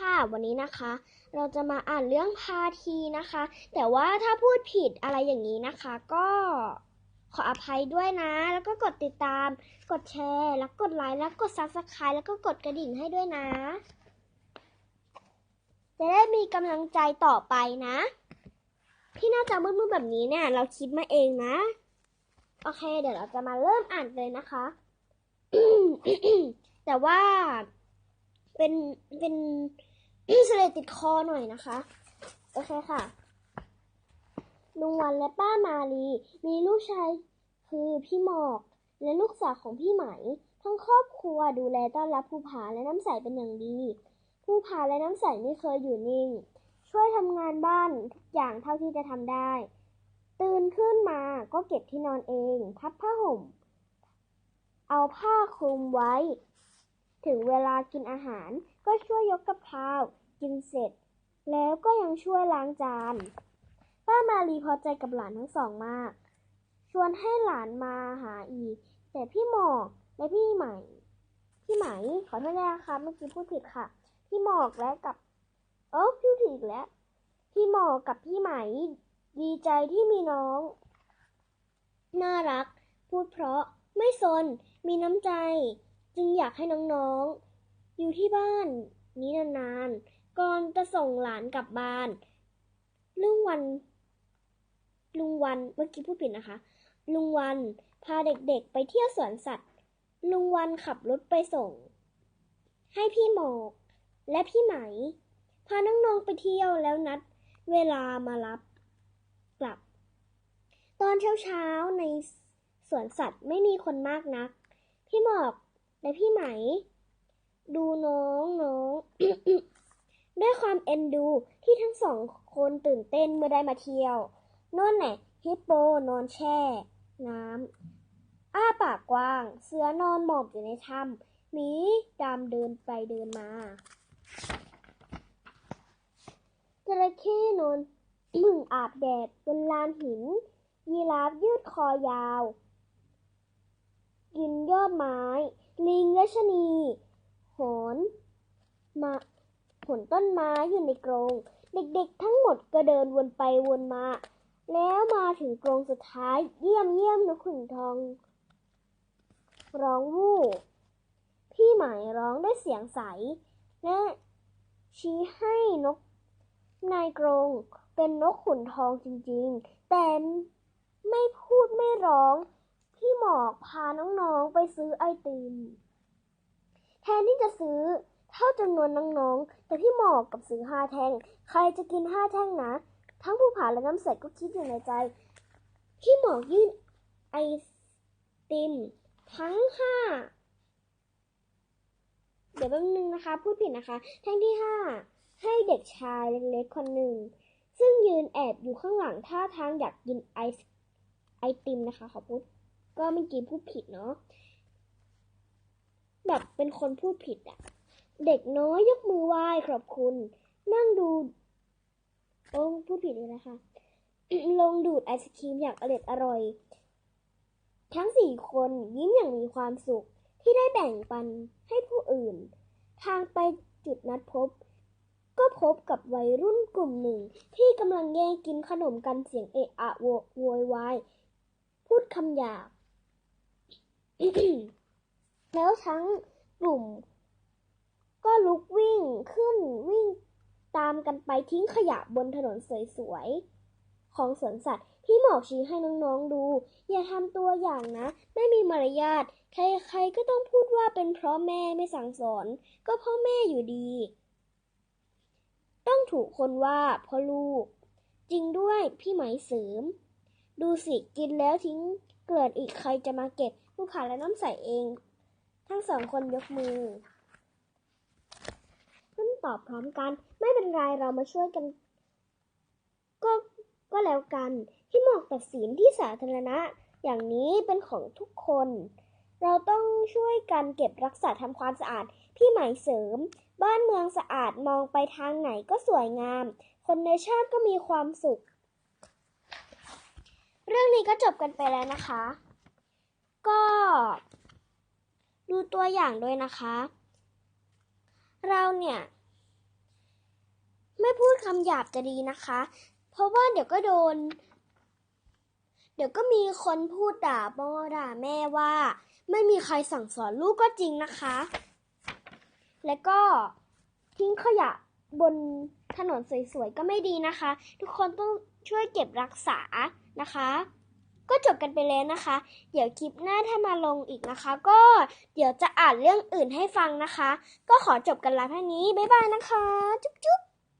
ค่ะ วันนี้นะคะ เราจะมาอ่านเรื่องพาทีนะคะ แต่ว่าถ้าพูดผิดอะไรอย่างนี้นะคะ ก็ขออภัยด้วยนะ แล้วก็กดติดตาม กดแชร์ แล้วกดไลค์ แล้วกดซับสไครต์แล้วก็กดกระดิ่งให้ด้วยนะ จะได้มีกำลังใจต่อไปนะ ที่น่าจะมืดๆแบบนี้เนี่ย เราคิดมาเองนะ โอเค เดี๋ยวเราจะมาเริ่มอ่านเลยนะคะ แต่ว่าเป็นเป็น เสลดติดคอหน่อยนะคะ โอเคค่ะ ลุงวันและป้ามาลี มีลูกชายคือพี่หมอก และลูกสาวของพี่ไหม ทั้งครอบครัวดูแลต้อนรับภูผาและน้ำใสเป็นอย่างดี ภูผาและน้ำใสไม่เคยอยู่นิ่ง ช่วยทำงานบ้านทุกอย่างเท่าที่จะทำได้ ตื่นขึ้นมาก็เก็บที่นอนเอง พับผ้าห่ม เอาผ้าคลุมไว้ ถึงเวลากินอาหารก็ช่วยยกกับข้าว กินเสร็จ แล้วก็ยังช่วยล้างจาน ป้ามาลีพอใจกับหลานทั้งสองมาก ชวนให้หลานมาหาอีก แต่พี่หมอกและพี่ไหม พี่ไหมขอโทษด้วยนะคะเมื่อกี้พูดผิดค่ะ พี่หมอกและกับ เออพูดผิดอีกแล้ว พี่หมอกกับพี่ไหม ดีใจที่มีน้อง น่ารัก พูดเพราะไม่สน มีน้ำใจ จึงอยากให้น้องๆ อยู่ที่บ้านนี้นานๆ ก่อนจะส่งหลานกลับบ้านลุงวัน ลุงวันเมื่อกี้พูดผิดนะคะ ลุงวันพาเด็กๆไปเที่ยวสวนสัตว์ ลุงวันขับรถไปส่ง ให้พี่หมอกและพี่ไหม พาน้องๆไปเที่ยวแล้วนัด เวลามารับกลับ ตอนเช้าๆในสวนสัตว์ไม่มีคนมากนัก พี่หมอก และพี่ไหม ดูน้องน้องด้วยความเอ็นดูที่ทั้งสองคนตื่นเต้นเมื่อได้มาเที่ยวโน่นแหละฮิปโปนอนแช่ น้ำอ้าปากกว้าง เสือนอนหมอบอยู่ในถ้ำหมีดำเดินไปเดินมาจระเข้นอนมึงอาบแดดบนลานหิน ยีราฟยืดคอยาว อดไม้ ลิงและชนี หนมาผลต้นไม้อยู่ในกรง เด็กๆทั้งหมดก็เดินวนไปวนมา แล้วมาถึงกรงสุดท้าย เยี่ยมเยี่ยมนกขุนทอง ร้องวู้พี่หมายร้องด้วยเสียงใส และชี้ให้นกนายกรงเป็นนกขุนทองจริงๆ แต่ไม่พูดไม่ร้อง พี่หมอกพาน้องๆไปซื้อไอติม แทนที่จะซื้อเท่าจำนวนน้องๆ แต่พี่หมอกกับซื้อห้าแท่ง ใครจะกินห้าแท่งนะ ทั้งผู้ผาและน้ำใสก็คิดอยู่ในใจ พี่หมอกยื่นไอติม ทั้งห้าเดี๋ยวแป๊บนึงนะคะ พูดผิดนะคะ แท่งที่ห้าให้เด็กชายเล็กๆคนหนึ่ง ซึ่งยืนแอบอยู่ข้างหลังท่าทางอยากกินไอไอติมนะคะขอพูด ก็เมื่อกี้พูดผิดเนาะแบบเป็นคนพูดผิดอะเด็กน้อยยกมือไหว้ขอบคุณ นั่งดูโอ้พูดผิดเลยนะคะ ลงดูดไอศครีมอย่างอร่อยอร่อย ทั้งสี่คนยิ้มอย่างมีความสุขที่ได้แบ่งปันให้ผู้อื่น ทางไปจุดนัดพบ ก็พบกับวัยรุ่นกลุ่มหนึ่ง ที่กำลังแย่งกินขนมกันเสียงเอะอะโวโวยวายพูดคำหยาบ แล้วทั้งกลุ่ม ก็ลุกวิ่งขึ้นวิ่งตามกันไปทิ้งขยะบนถนนสวยๆ ของสวนสัตว์พี่หมอกชี้ให้น้องๆดู อย่าทำตัวอย่างนะ ไม่มีมารยาทใครๆก็ต้องพูดว่าเป็นเพราะแม่ไม่สั่งสอน ก็พราะแม่อยู่ดี ต้องถูกคนว่าเพราะลูก จริงด้วยพี่ไหมเสริม ดูสิกินแล้วทิ้งเกลือนอีกใครจะมาเก็บ ผู้ผ่าและน้ำใสเอง ทั้งสองคนยกมือขึ้นตอบพร้อมกัน ไม่เป็นไรเรามาช่วยกัน ก็ก็แล้วกัน ที่หมอกตัดสินที่สาธารณะ อย่างนี้เป็นของทุกคน เราต้องช่วยกันเก็บรักษาทำความสะอาด พี่หมายเสริม บ้านเมืองสะอาดมองไปทางไหนก็สวยงาม คนในชาติก็มีความสุข เรื่องนี้ก็จบกันไปแล้วนะคะ ก็ ดูตัวอย่างด้วยนะคะ เราเนี่ย ไม่พูดคำหยาบจะดีนะคะ เพราะว่าเดี๋ยวก็โดน เดี๋ยวก็มีคนพูดด่าพ่อด่าแม่ว่า ไม่มีใครสั่งสอนลูกก็จริงนะคะ และก็ทิ้งขยะบนถนนสวยๆก็ไม่ดีนะคะ ทุกคนต้องช่วยเก็บรักษานะคะ ก็จบกันไปแล้วนะคะ เดี๋ยวคลิปหน้าถ้ามาลงอีกนะคะ ก็เดี๋ยวจะอ่านเรื่องอื่นให้ฟังนะคะ ก็ขอจบกันแล้วเท่านี้ บ๊ายบายนะคะ จุ๊บ